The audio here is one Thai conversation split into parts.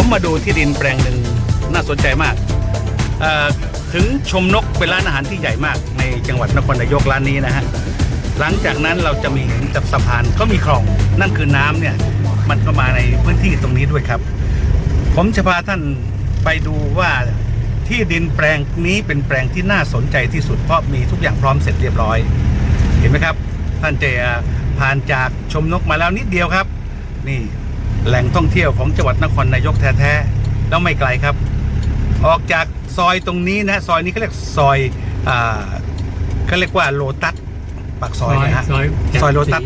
ผมมาดูที่ดินแปลงหนึ่งน่าสนใจมาก ถึงชมนกเป็นร้านอาหารที่ใหญ่มาก ในจังหวัดนครนายกร้านนี้นะฮะหลังจากนั้นเราจะมีเห็นกับสะพานก็มีคลองนั่นคือน้ำเนี่ยมันก็มาในพื้นที่ตรงนี้ด้วยครับ ผมจะพาท่านไปดูว่าที่ดินแปลงนี้เป็นแปลงที่น่าสนใจที่สุดเพราะมีทุกอย่างพร้อมเสร็จเรียบร้อย เห็นไหมครับ ท่านจะผ่านจากชมนกมาแล้วนิดเดียวครับ นี่ แหล่งท่องเที่ยวของจังหวัดนครนายกแท้ๆแล้วไม่ไกลครับ ออกจากซอยตรงนี้นะซอยนี้เขาเรียกซอยอ่าเขาเรียกว่าโลตัสปากซอยนะฮะซอยซอยโลตัส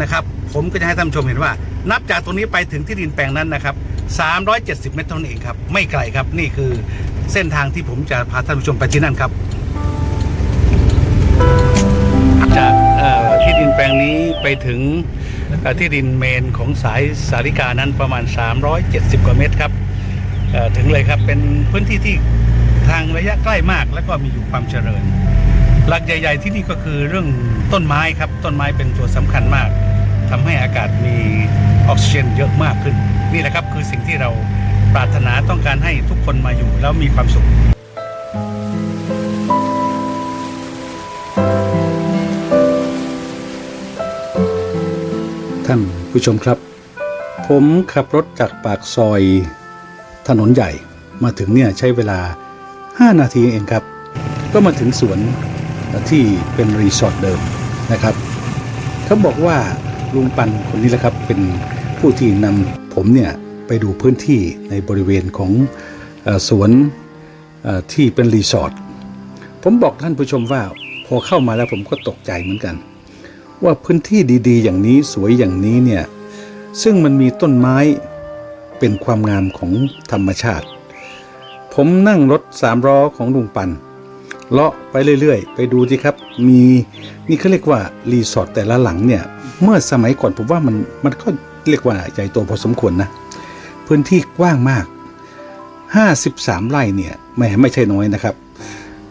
นะครับ ผมก็จะให้ท่านผู้ชมเห็นว่า นับจากตรงนี้ไปถึงที่ดินแปลงนั้นนะครับ 370 เมตรเท่านั้นเองครับ ไม่ไกลครับนี่คือเส้นทางที่ผมจะพาท่านผู้ชมไปที่นั่นครับ จากเอ่อที่ดินแปลงนี้ไปถึงเอ่อ ที่ดินเมนของสายสาริกานั้นประมาณ 370 กว่าเมตรครับถึงเลยครับเป็นพื้นที่ที่ทางระยะใกล้มาก แล้วก็มีอยู่ความเจริญ หลักใหญ่ ๆ ที่นี่ก็คือเรื่องต้นไม้ครับต้นไม้เป็นตัวสำคัญมากทำให้อากาศมีออกซิเจนเยอะมากขึ้น นี่แหละครับคือสิ่งที่เราปรารถนาต้องการให้ทุกคนมาอยู่แล้วมีความสุข ท่านผู้ชมครับ ผมขับรถจากปากซอย ถนนใหญ่มาถึงเนี่ยใช้เวลา 5 นาทีเองครับ ก็มาถึงสวนที่เป็นรีสอร์ทเดิมนะครับเขาบอกว่าลุงปันคนนี้แหละครับเป็นผู้ที่นำผมเนี่ยไปดูพื้นที่ในบริเวณของอสวนที่เป็นรีสอร์ทผมบอกท่านผู้ชมว่าพอเข้ามาแล้วผมก็ตกใจเหมือนกัน ว่าพื้นที่ดีๆ อย่างนี้สวยอย่างนี้เนี่ย ซึ่งมันมีต้นไม้เป็นความงามของธรรมชาติ ผมนั่งรถสามล้อของลุงปันเลาะไปเรื่อยๆ ไปดูสิครับ มีนี่เขาเรียกว่ารีสอร์ทแต่ละหลังเนี่ย เมื่อสมัยก่อนผมว่ามันมันก็เรียกว่าใหญ่โตพอสมควรนะ พื้นที่กว้างมาก 53 ไร่เนี่ยแหมไม่ใช่น้อยนะครับ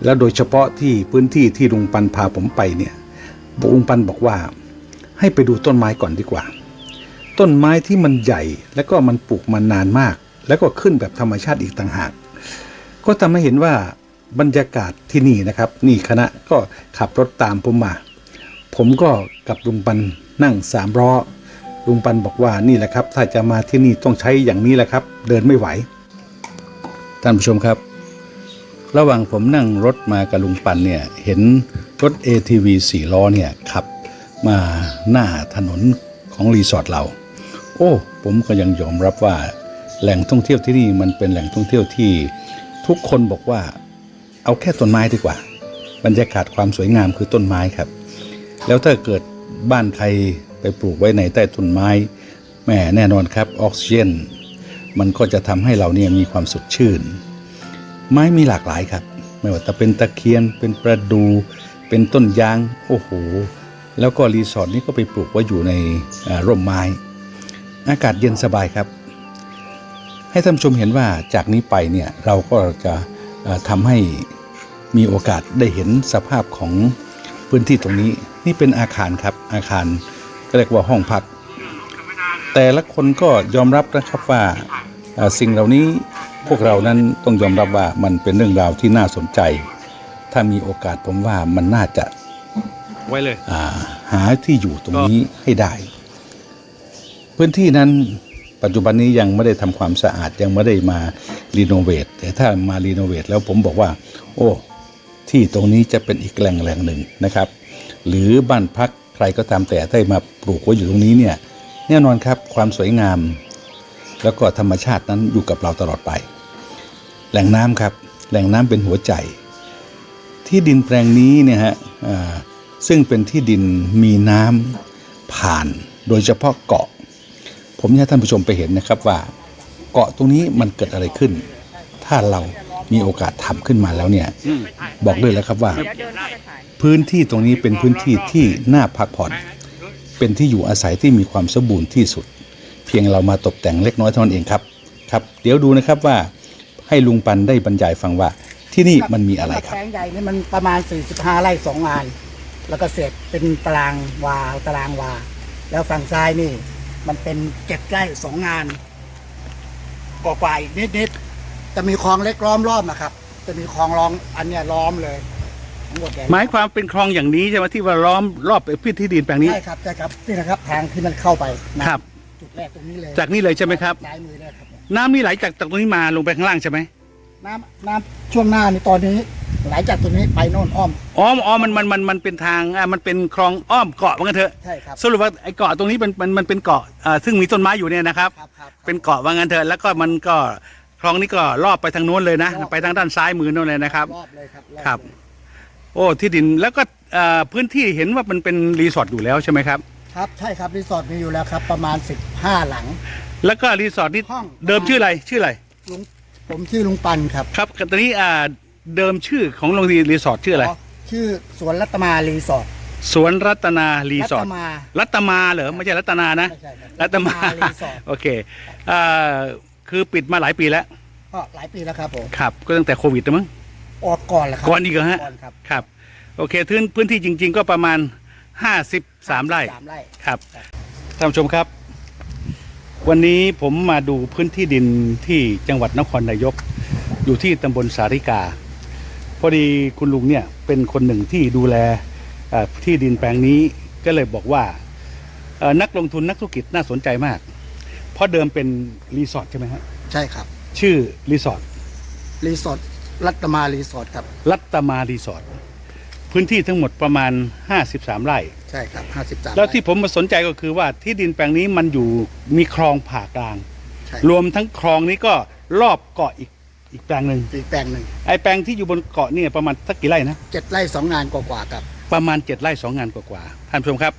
แล้วโดยเฉพาะที่พื้นที่ที่ลุงปันพาผมไปเนี่ย ลุงปันบอกว่า ให้ไปดูต้นไม้ก่อนดีกว่า ต้นไม้ที่มันใหญ่แล้วก็มันปลูกมานานมาก แล้วก็ขึ้นแบบธรรมชาติอีกต่างหาก ก็ทำให้เห็นว่าบรรยากาศที่นี่นะครับ นี่คณะก็ขับรถตามผมมา ผมก็กับลุงปันนั่งสามล้อลุงปันบอกว่านี่แหละครับ ถ้าจะมาที่นี่ต้องใช้อย่างนี้แหละครับ เดินไม่ไหว ท่านผู้ชมครับ ระหว่างผมนั่งรถมากับลุงปันเนี่ย เห็นรถ ATV 4ล้อเนี่ยขับมาหน้าถนนของรีสอร์ทเรา โอ้ ผมก็ยังยอมรับว่า แหล่งท่องเที่ยวที่นี่มันเป็นแหล่งท่องเที่ยวที่ทุกคนบอกว่า เอาแค่ต้นไม้ดีกว่า บรรยากาศความสวยงามคือต้นไม้ครับ แล้วถ้าเกิดบ้านใครไปปลูกไว้ในใต้ต้นไม้แหมแน่นอนครับออกซิเจนมันก็จะทำให้เราเนี่ยมีความสดชื่น ไม้มีหลากหลายครับ ไม่ว่าจะเป็นตะเคียน เป็นประดู เป็นต้นยาง โอ้โห แล้วก็รีสอร์ทนี้ก็ไปปลูกไว้อยู่ในร่มไม้ อากาศเย็นสบายครับ ให้ท่านชมเห็นว่าจากนี้ไปเนี่ยเราก็จะทำให้มีโอกาสได้เห็นสภาพของพื้นที่ตรงนี้ นี่เป็นอาคารครับ อาคารก็เรียกว่าห้องพัก แต่ละคนก็ยอมรับนะครับว่าสิ่งเหล่านี้ พวกเรานั้นต้องยอมรับว่ามันเป็นเรื่องราวที่น่าสนใจ ถ้ามีโอกาสผมว่ามันน่าจะไว้เลยอ่าหาที่อยู่ตรงนี้ให้ได้ พื้นที่นั้นปัจจุบันนี้ยังไม่ได้ทำความสะอาดยังไม่ได้มารีโนเวทแต่ถ้ามารีโนเวทแล้วผมบอกว่า โอ้ที่ตรงนี้จะเป็นอีกแหล่งแหล่งหนึ่งนะครับ หรือบ้านพักใครก็ตามแต่ได้มาปลูกไว้อยู่ตรงนี้เนี่ยแน่นอนครับความสวยงาม แล้วก็ธรรมชาตินั้นอยู่กับเราตลอดไป แหล่งน้ำครับ แหล่งน้ำเป็นหัวใจ ที่ดินแปลงนี้เนี่ยฮะซึ่งเป็นที่ดินมีน้ำผ่านโดยเฉพาะเกาะ ผมอยากให้ท่านผู้ชมไปเห็นนะครับว่า เกาะตรงนี้มันเกิดอะไรขึ้น ถ้าเรามีโอกาสทำขึ้นมาแล้วเนี่ยบอกเลยแล้วครับว่า พื้นที่ตรงนี้เป็นพื้นที่ที่น่าพักผ่อน เป็นที่อยู่อาศัยที่มีความสมบูรณ์ที่สุด เพียงเรามาตกแต่งเล็กน้อยเท่านั้นเองครับครับ เดี๋ยวดูนะครับว่าให้ลุงปันได้บรรยายฟังว่า ที่นี่มันมีอะไรครับแปลงใหญ่นี่มันประมาณ 45ไร่สองงาน แล้วก็เสร็จเป็นตารางวาตารางวา แล้วฝั่งซ้ายนี่ มันเป็นเจ็ดไร่สองงานกว่าๆอีกนิดๆจะมีคลองเล็กล้อมรอบนะครับ จะมีคลองรองอันเนี้ยล้อมเลยทั้งหมดเลยหมายความเป็นคลองอย่างนี้ใช่ไหมที่ว่าล้อมรอบพื้นที่ดินแปลงนี้ใช่ครับใช่ครับนี่นะครับทางที่มันเข้าไปนะครับ จุดแรกตรงนี้เลยจากนี้เลยใช่ไหมครับ ซ้ายมือเลยครับ น้ำนี่ไหลจากจากตรงนี้มาลงไปข้างล่างใช่ไหมน้ำน้ำช่วงหน้านี่ตอนนี้ไหลจากตรงนี้ไปโน่นอ้อมอ๋ออ๋อมันมันมันมันเป็นทางอ่ามันเป็นคลองอ้อมเกาะว่างั้นเถอะ ใช่ครับ สรุปว่าไอ้เกาะตรงนี้มันมันมันเป็นเกาะอ่าซึ่งมีต้นไม้อยู่เนี่ยนะครับ ครับครับเป็นเกาะว่างั้นเถอะแล้วก็มันก็คลองนี้ก็ลอบไปทางโน้นเลยนะไปทางด้านซ้ายมือโน้นเลยนะครับ รอบเลยครับอครับ เลยโอ้ที่ดินแล้วก็อ่าพื้นที่เห็นว่ามันเป็นรีสอร์ทอยู่แล้วใช่ไหมครับ ครับใช่ครับรีสอร์ทมีอยู่แล้วครับ ประมาณ 15 หลัง แล้วก็รีสอร์ทนี่ห้อง เดิมชื่ออะไรชื่ออะไรลุงผมชื่อลุงปันครับครับตอนนี้อ่าเดิมชื่อของโรงเรียนรีสอร์ทชื่ออะไร ชื่อสวนรัตมารีสอร์ท สวนรัตนารีสอร์ทตมารัตมาเหรอไม่ใช่รัตนานะไม่ใช่ครับรัตมารีสอร์ท โอเคอ่าคือปิดมาหลายปีแล้วก็หลายปีแล้วครับผม ครับ ก็ตั้งแต่โควิดนะมั้ง ออกก่อนแหละครับก่อนอีกเหรอฮะ ก่อนครับ ครับ โอเคพื้นพื้นที่จริง ๆ ก็ประมาณ 53 ไร่สามไร่ครับท่านผู้ชมครับ วันนี้ผมมาดูพื้นที่ดินที่จังหวัดนครนายก อยู่ที่ตำบลสาริกา พอดีคุณลุงเนี่ยเป็นคนหนึ่งที่ดูแลเอ่อที่ดินแปลงนี้ก็เลยบอกว่าเอ่อนักลงทุนนักธุรกิจน่าสนใจมาก เพราะเดิมเป็นรีสอร์ทใช่ไหมฮะใช่ครับ ชื่อรีสอร์ทรีสอร์ทรัตมารีสอร์ทครับ รัตมารีสอร์ท พื้นที่ทั้งหมดประมาณ 53 ไร่ ใช่ครับ53แล้วที่ผมมาสนใจก็คือว่าที่ดินแปลงนี้มันอยู่มีคลองผ่ากลางใช่รวมทั้งคลองนี้ก็รอบเกาะอีกอีกแปลงหนึ่งอีกแปลงหนึ่งไอ้แปลงที่อยู่บนเกาะเนี่ยประมาณสักกี่ไร่นะ เจ็ดไร่สองงานกว่าๆครับ ประมาณเจ็ดไร่สองงานกว่าๆท่านผู้ชมครับ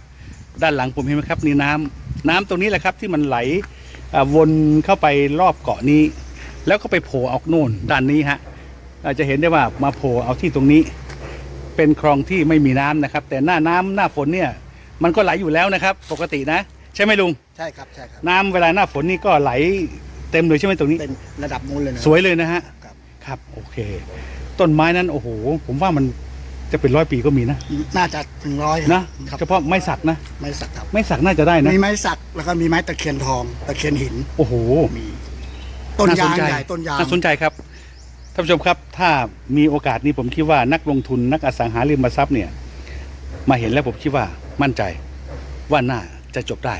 ด้านหลังผมเห็นไหมครับนี่น้ำน้ำตรงนี้แหละครับที่มันไหลอ่าวนเข้าไปรอบเกาะนี้ แล้วก็ไปโผล่ออกโน่นด้านนี้ฮะอาจจะเห็นได้ว่ามาโผล่เอาที่ตรงนี้ เป็นคลองที่ไม่มีน้ำนะครับ แต่หน้าน้ำหน้าฝนเนี่ยมันก็ไหลอยู่แล้วนะครับ ปกตินะ ใช่ไหมลุงใช่ครับใช่ครับน้ำเวลาหน้าฝนนี่ก็ไหลเต็มเลยใช่ไหมตรงนี้เป็นระดับมูลเลยนะสวยเลยนะฮะครับครับโอเค ต้นไม้นั้นโอ้โห ผมว่ามันจะเป็นร้อยปีก็มีนะ น่าจะถึงร้อยนะครับเฉพาะไม้สักนะไม้สักครับไม้สักน่าจะได้นะมีไม้สักแล้วก็มีไม้ตะเคียนทองตะเคียนหิน โอ้โหมีต้นน่สยางใจใหญ่ต้นยางน่าสนใจครับท่านผู้ชมครับถ้ามีโอกาสนี้ผมคิดว่านักลงทุนนักอสังหาริมทรัพย์เนี่ยมาเห็นแล้วผมคิดว่ามั่นใจว่าน่าจะจบได้